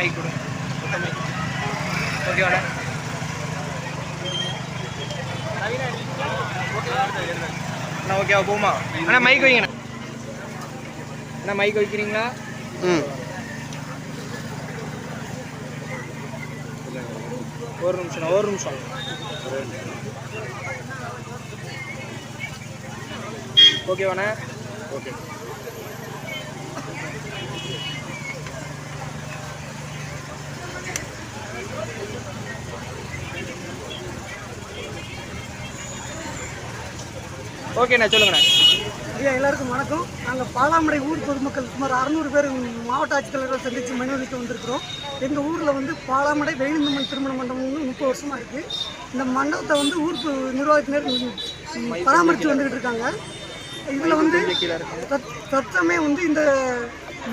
Mic கொடுங்க mic ஓகேவாடா அண்ணா ஓகேவா போமா. அண்ணா மைக் வைங்கண்ணா அண்ணா. மைக் வைக்கிறீங்களா? ம். ஒரு நிமிஷம் ஒரு நிமிஷம். ஓகேவாண்ணா ஓகே ஓகேண்ணா சொல்லுங்கண்ணா ஐயா எல்லாருக்கும் வணக்கம். நாங்கள் பாலாமடை ஊர் பொதுமக்கள் சுமார் அறநூறு பேர் மாவட்ட ஆட்சித்தலைவரை சந்தித்து மனு அளிக்க வந்திருக்கிறோம். எங்கள் ஊரில் வந்து பாலாமடை வெயிலிந்தம்மன் திருமண மண்டபம் வந்து முப்பது வருஷமாக இருக்குது இந்த மண்டபத்தை வந்து ஊர் நிர்வாகத்தினர் பராமரித்து வந்துக்கிட்டு இருக்காங்க. இதில் வந்து தத்- தற்சமயம் வந்து இந்த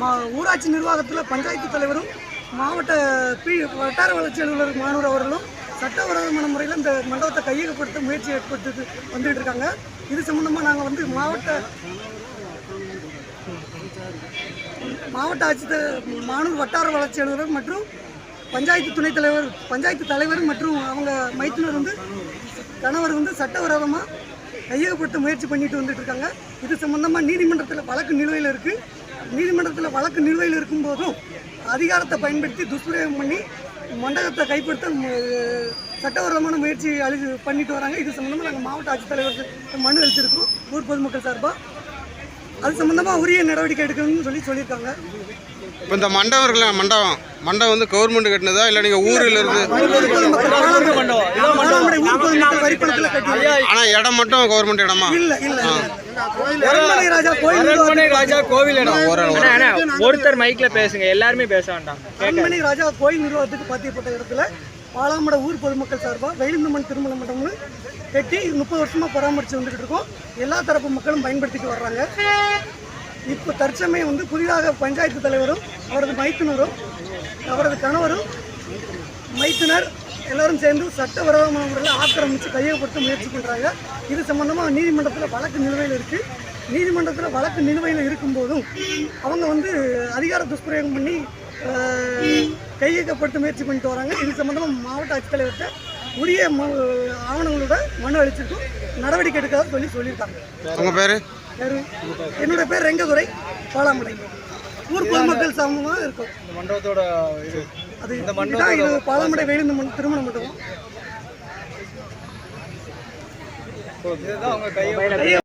மா- ஊராட்சி நிர்வாகத்தில் பஞ்சாயத்து தலைவரும் மாவட்ட பி வட்டார வளர்ச்சி அலுவலர் மாணவர் அவர்களும் சட்டவிரோதமான முறையில் இந்த மண்டபத்தை கையகப்படுத்த முயற்சி ஏற்பட்டு வந்துகிட்டு இருக்காங்க. இது சம்பந்தமாக நாங்கள் வந்து மாவட்ட மாவட்ட ஆட்சித்த மாணவர் வட்டார வளர்ச்சி அலுவலர் மற்றும் பஞ்சாயத்து துணைத் தலைவர் பஞ்சாயத்து தலைவர் மற்றும் அவங்க மைத்துனர் வந்து கணவர் வந்து சட்டவிரோதமாக கையகப்படுத்த முயற்சி பண்ணிட்டு வந்துட்டு இருக்காங்க. இது சம்பந்தமாக நீதிமன்றத்தில் வழக்கு நிலுவையில் இருக்குது நீதிமன்றத்தில் வழக்கு நிலுவையில் இருக்கும்போதும் அதிகாரத்தை பயன்படுத்தி துஷ்பிரயோகம் பண்ணி மண்டபத்தை கைப்படுத்த சட்டவிரோதமான முயற்சி அழி பண்ணிட்டு வராங்க. இது சம்பந்தமாக நாங்கள் மாவட்ட ஆட்சித்தலைவருக்கு மனு அளித்திருக்கிறோம். ஊர் பொதுமக்கள் சார்பாக அது சம்பந்தமாக உரிய நடவடிக்கை எடுக்கணும்னு சொல்லி சொல்லியிருக்காங்க. இப்போ இந்த மண்டபம் இருக்குல்ல மண்டபம். மண்டபம் வந்து கவர்மெண்ட் கட்டினதா? இல்லை நீங்கள் ஊரில் இருந்து? ஆனால் இடம் மட்டும் கவர்மெண்ட் இடமா? இல்ல இல்ல ஒருத்தர் மைக்ல பேசுங்க. எல்லாருமே பேச வேண்டாம். ராஜா கோயில் நிர்வாகத்துக்கு பாத்தியப்பட்ட இடத்துல பாலாமட ஊர் பொதுமக்கள் சார்பாக வெயிலிந்தம்மன் திருமண மண்டபம்னு கட்டி முப்பது வருஷமாக பராமரித்து வந்துகிட்டு இருக்கோம். எல்லா தரப்பு மக்களும் பயன்படுத்திட்டு வர்றாங்க. இப்போ தற்சமயம் வந்து புதிதாக பஞ்சாயத்து தலைவரும் அவரது மைத்துனரும் அவரது கணவரும் மைத்துனர் எல்லாரும் சேர்ந்து சட்டவிரோதமான முறையில் ஆக்கிரமித்து கையகப்படுத்த முயற்சி பண்ணுறாங்க இது சம்பந்தமாக நீதிமன்றத்தில் வழக்கு நிலுவையில் இருக்குது நீதிமன்றத்தில் வழக்கு நிலுவையில் இருக்கும்போதும் அவங்க வந்து அதிகார துஷ்பிரயோகம் பண்ணி கையகப்படுத்த முயற்சி பண்ணிட்டு வராங்க. இது சம்பந்தமாக மாவட்ட ஆட்சித்தலைவர்கிட்ட உரிய ம- ஆவணங்களோட மனு அளிச்சிருக்கோம். நடவடிக்கை எடுக்காத சொல்லி சொல்லியிருக்காங்க. உங்கள் பேர்? என்னோட பேர் ரெங்கதுரை பாலாமடை ஊர் பொதுமக்கள் சமமாக இருக்கும். இந்த மண்டபத்தோட இது. அது பாலாமடை வேலு திருமண மண்டபம். இதுதான் அவங்க கையை